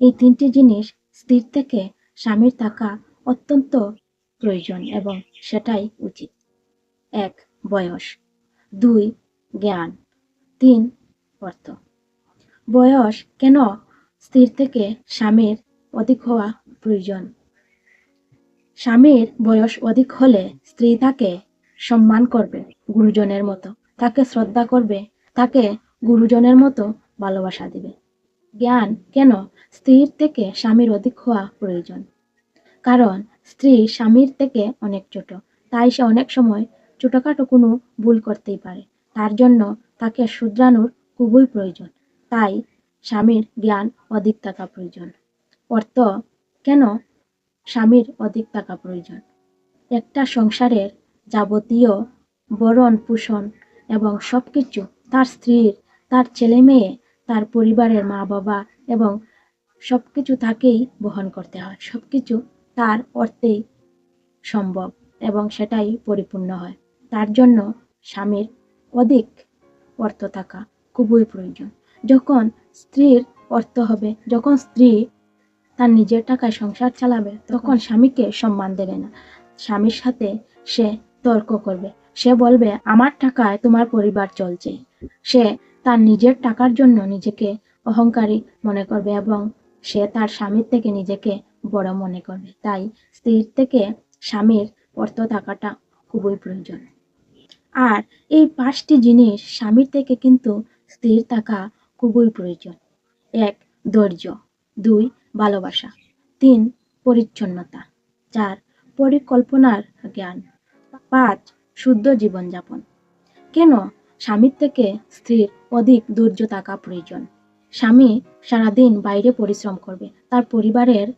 এই তিনটি জিনিস স্ত্রীর থেকে স্বামীর থাকা অত্যন্ত প্রয়োজন এবং সেটাই উচিত। এক, বয়স। দুই, জ্ঞান। তিন, অর্থ। বয়স কেন স্ত্রীর থেকে স্বামীর অধিক হওয়া প্রয়োজন? স্বামীর বয়স অধিক হলে স্ত্রী তাকে সম্মান করবে গুরুজনের মতো, তাকে শ্রদ্ধা করবে, তাকে গুরুজনের মতো ভালোবাসা দিবে। জ্ঞান কেন স্ত্রীর থেকে স্বামীর অধিক হওয়া প্রয়োজন? কারণ স্ত্রী স্বামীর থেকে অনেক ছোট, তাই সে অনেক সময় ছোটখাটো কোনো ভুল করতেই পারে। তার জন্য তাকে শুধরানোর খুবই প্রয়োজন, তাই স্বামীর জ্ঞান অধিক থাকা প্রয়োজন। অর্থ, কেন স্বামীর অধিক থাকা প্রয়োজন? একটা সংসারের যাবতীয় বরণ পোষণ এবং সব কিছু তার স্ত্রীর, তার ছেলে মেয়ে তার পরিবারের মা বাবা এবং সব কিছু তাকেই বহন করতে হয়। সব কিছু তার অর্থেই সম্ভব এবং সেটাই পরিপূর্ণ হয়। তার জন্য স্বামীর অধিক অর্থ থাকা খুবই প্রয়োজন। যখন স্ত্রীর অর্থ হবে, যখন স্ত্রী তার নিজের টাকায় সংসার চালাবে, তখন স্বামীকে সম্মান দেবে না। স্বামীর সাথে সে তর্ক করবে। সে বলবে, আমার টাকায় তোমার পরিবার চলছে। সে তার নিজের টাকার জন্য নিজেকে অহংকারী মনে করবে এবং সে তার স্বামীর থেকে নিজেকে বড় মনে করবে। তাই স্ত্রীর থেকে স্বামীর অর্থ থাকাটা খুবই প্রয়োজন। আর এই পাঁচটি জিনিস স্বামীর থেকে কিন্তু স্ত্রীর থাকা খুবই প্রয়োজন। এক, ধৈর্য। দুই, ভালোবাসা। তিন, পরিচ্ছন্নতা। চার, পরিকল্পনার জ্ঞান। পাঁচ, শুদ্ধ জীবনযাপন। কেন স্বামীর থেকে স্ত্রীর অধিক ধৈর্য থাকা প্রয়োজন। স্বামী সারাদিন বাইরে পরিশ্রম করবে, তার পরিবারের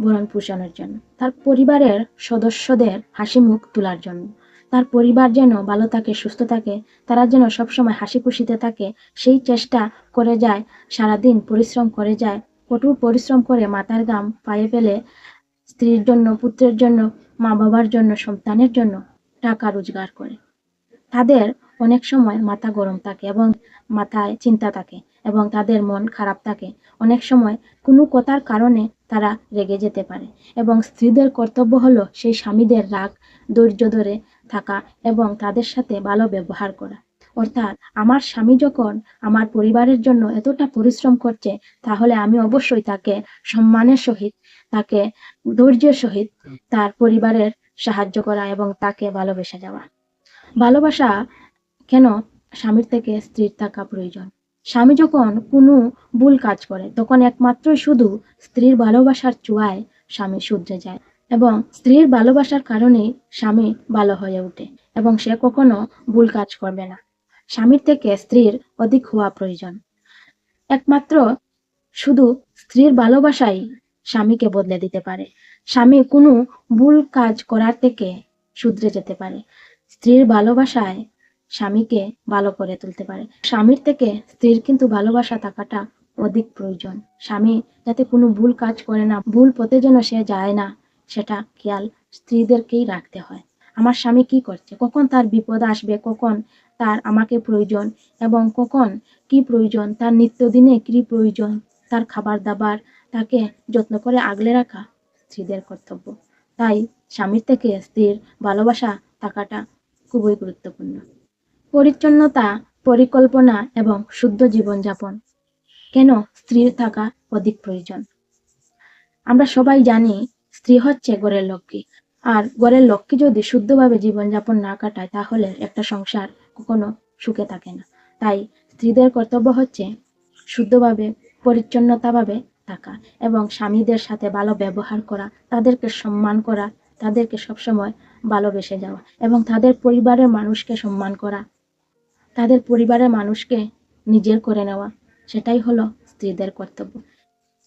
ভরণ পোষণের জন্য, তার পরিবারের সদস্যদের হাসি মুখ তোলার জন্য। তার পরিবার যেন ভালো থাকে, সুস্থ থাকে, তারা যেন সবসময় হাসি খুশিতে থাকে, সেই চেষ্টা করে যায়, সারাদিন পরিশ্রম করে যায়, কঠোর পরিশ্রম করে মাথার গাম পায়ে ফেলে স্ত্রীর জন্য, পুত্রের জন্য মা বাবার জন্য, সন্তানের জন্য টাকা রোজগার করে। তাদের অনেক সময় মাথা গরম থাকে এবং মাথায় চিন্তা থাকে এবং তাদের মন খারাপ থাকে। অনেক সময় কোনো কথার কারণে তারা রেগে যেতে পারে এবং স্ত্রীদের কর্তব্য হলো সেই স্বামীদের রাগ, ধৈর্য ধরে থাকা এবং তাদের সাথে ভালো ব্যবহার করা। অর্থাৎ আমার স্বামী যখন আমার পরিবারের জন্য এতটা পরিশ্রম করছে, তাহলে আমি অবশ্যই তাকে সম্মানের সহিত, তাকে ধৈর্যের সহিত তার পরিবারের সাহায্য করা এবং তাকে ভালোবেসে যাওয়া। ভালোবাসা কেন স্বামীর থেকে স্ত্রীর থাকা প্রয়োজন? স্বামী যখন কোনো ভুল কাজ করে, তখন একমাত্র শুধু স্ত্রীর ভালোবাসার চুয়ায় স্বামী শুধরে যায় এবং স্ত্রীর ভালোবাসার কারণে স্বামী ভালো হয়ে ওঠে এবং সে কখনো ভুল কাজ করবে না। স্বামীর থেকে স্ত্রীর অধিক হওয়া প্রয়োজন। একমাত্র শুধু স্ত্রীর ভালোবাসাই স্বামীকে বদলে দিতে পারে। স্বামী কোনো ভুল কাজ করার থেকে শুধরে যেতে পারে। স্ত্রীর ভালোবাসায় স্বামীকে ভালো করে তুলতে পারে। স্বামীর থেকে স্ত্রীর কিন্তু ভালোবাসা থাকাটা অধিক প্রয়োজন। স্বামী যাতে কোনো ভুল কাজ করে না, ভুল পথে যেন সে যায় না, সেটা খেয়াল স্ত্রীদেরকেই রাখতে হয়। আমার স্বামী কি করছে? কখন তার বিপদ আসবে? কখন তার আমাকে প্রয়োজন? এবং কখন কি প্রয়োজন? তার নিত্যদিনে কি প্রয়োজন? তার খাবার দাবার তাকে যত্ন করে আগলে রাখা স্ত্রীদের কর্তব্য। তাই স্বামীর থেকে স্ত্রীর ভালোবাসা থাকাটা খুবই গুরুত্বপূর্ণ। পরিচ্ছন্নতা, পরিকল্পনা এবং শুদ্ধ জীবনযাপন। কেন স্ত্রীর থাকা অধিক প্রয়োজন? আমরা সবাই জানি স্ত্রী হচ্ছে ঘরের লক্ষ্মী। আর ঘরের লক্ষ্মী যদি শুদ্ধভাবে জীবনযাপন না কাটায়, তাহলে একটা সংসার কখনো সুখে থাকে না। তাই স্ত্রীদের কর্তব্য হচ্ছে শুদ্ধভাবে, পরিচ্ছন্নতাভাবে থাকা এবং স্বামীদের সাথে ভালো ব্যবহার করা, তাদেরকে সম্মান করা, তাদেরকে সবসময় ভালোবেসে যাওয়া এবং তাদের পরিবারের মানুষকে সম্মান করা। তাদের পরিবারের মানুষকে নিজের করে নেওয়া, সেটাই হলো স্ত্রীদের কর্তব্য।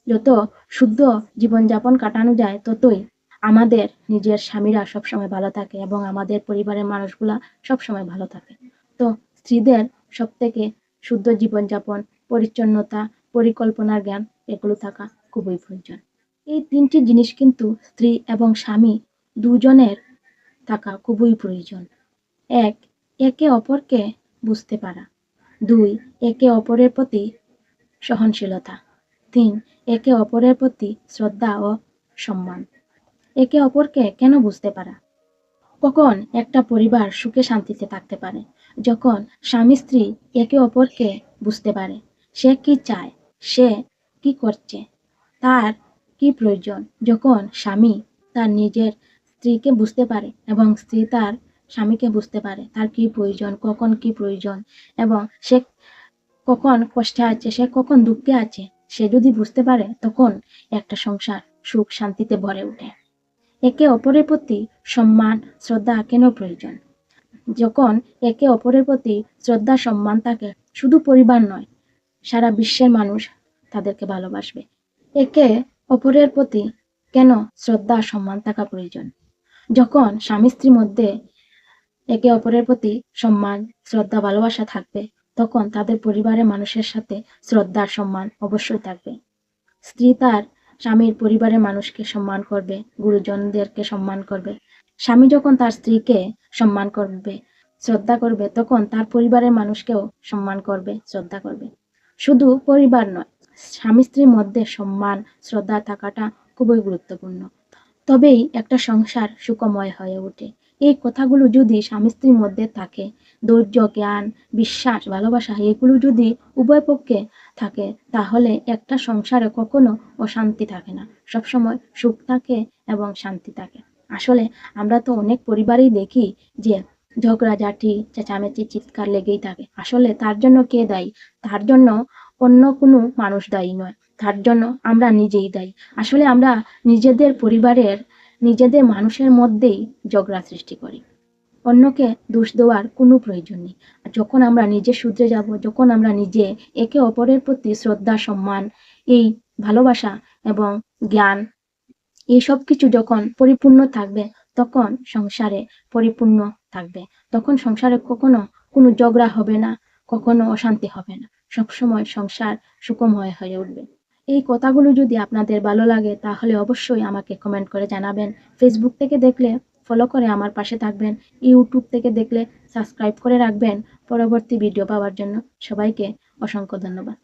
যত শুদ্ধ জীবনযাপন কাটানো যায়, ততই আমাদের নিজের স্বামীরা সবসময় ভালো থাকে এবং আমাদের পরিবারের মানুষগুলা সবসময় ভালো থাকে। তো স্ত্রীদের সব থেকে শুদ্ধ জীবনযাপন, পরিচ্ছন্নতা, পরিকল্পনার জ্ঞান, এগুলো থাকা খুবই প্রয়োজন। এই তিনটি জিনিস কিন্তু স্ত্রী এবং স্বামী দুজনের থাকা খুবই প্রয়োজন। এক, একে অপরকে বুঝতে পারা। দুই, একে অপরের প্রতি সহনশীলতা। তিন, একে অপরের প্রতি শ্রদ্ধা ও সম্মান। একে অপরকে কেন বুঝতে পারা? কখন একটা পরিবার সুখে শান্তিতে থাকতে পারে? যখন স্বামী স্ত্রী একে অপরকে বুঝতে পারে, সে কি চায়? সে কি করছে? তার কি প্রয়োজন? যখন স্বামী তার নিজের স্ত্রীকে বুঝতে পারে এবং স্ত্রী তার স্বামীকে বুঝতে পারে তার কি প্রয়োজন, কখন কি প্রয়োজন এবং সে কখন কষ্টে আছে, সে কখন দুঃখে আছে, সে যদি বুঝতে পারে তখন একটা সংসার সুখ শান্তিতে ভরে ওঠে। একে অপরের প্রতি সম্মান, শ্রদ্ধা কেন প্রয়োজন? যখন একে অপরের প্রতি শ্রদ্ধা, সম্মান থাকে, শুধু পরিবার নয়, সারা বিশ্বের মানুষ তাদেরকে ভালোবাসবে। একে অপরের প্রতি কেন শ্রদ্ধা, সম্মান থাকা প্রয়োজন? যখন স্বামী স্ত্রীর মধ্যে একে অপরের প্রতি সম্মান, শ্রদ্ধা, ভালোবাসা থাকবে। তখন তাদের পরিবারের মানুষের সাথে শ্রদ্ধার সম্মান অবশ্যই থাকবে। স্ত্রী তার স্বামীর পরিবারের মানুষকে সম্মান করবে, গুরুজনদেরকে সম্মান করবে। স্বামী যখন তার স্ত্রীকে সম্মান করবে, শ্রদ্ধা করবে, তখন তার পরিবারের মানুষকেও সম্মান করবে, শ্রদ্ধা করবে। শুধু পরিবার নয়, স্বামী স্ত্রীর মধ্যে সম্মান, শ্রদ্ধা থাকাটা খুবই গুরুত্বপূর্ণ। তবেই একটা সংসার সুখময় হয়ে ওঠে। এই কথাগুলো যদি স্বামী স্ত্রীর মধ্যে থাকে, ধৈর্য, জ্ঞান, বিশ্বাস, ভালোবাসা, এগুলো যদি উভয় পক্ষে থাকে, তাহলে একটা সংসারে কখনো অশান্তি থাকে না। সবসময় সুখ থাকে এবং শান্তি থাকে। আসলে আমরা তো অনেক পরিবারেই দেখি যে ঝগড়াঝাটি চেঁচামেচি, চিৎকার লেগেই থাকে। আসলে তার জন্য কে দায়ী? তার জন্য অন্য কোনো মানুষ দায়ী নয়। তার জন্য আমরা নিজেই দায়ী। আসলে আমরা নিজেদের পরিবারের নিজেদের মানুষের মধ্যেই ঝগড়া সৃষ্টি করি। অন্যকে দোষ দেওয়ার কোনো প্রয়োজন নেই। যখন আমরা নিজে শুধরে যাব, যখন আমরা নিজে একে অপরের প্রতি শ্রদ্ধা, সম্মান, এই ভালোবাসা এবং জ্ঞান, এই সব কিছু যখন পরিপূর্ণ থাকবে, তখন সংসারে পরিপূর্ণ থাকবে। তখন সংসারে কখনো কোনো ঝগড়া হবে না, কখনো অশান্তি হবে না। সবসময় সংসার সুখময় হয়ে উঠবে। এই কথাগুলো যদি আপনাদের ভালো লাগে, তাহলে অবশ্যই আমাকে কমেন্ট করে জানাবেন। ফেসবুক থেকে দেখলে ফলো করে আমার পাশে থাকবেন। ইউটিউব থেকে দেখলে সাবস্ক্রাইব করে রাখবেন। পরবর্তী ভিডিও পাওয়ার জন্য সবাইকে অসংখ্য ধন্যবাদ।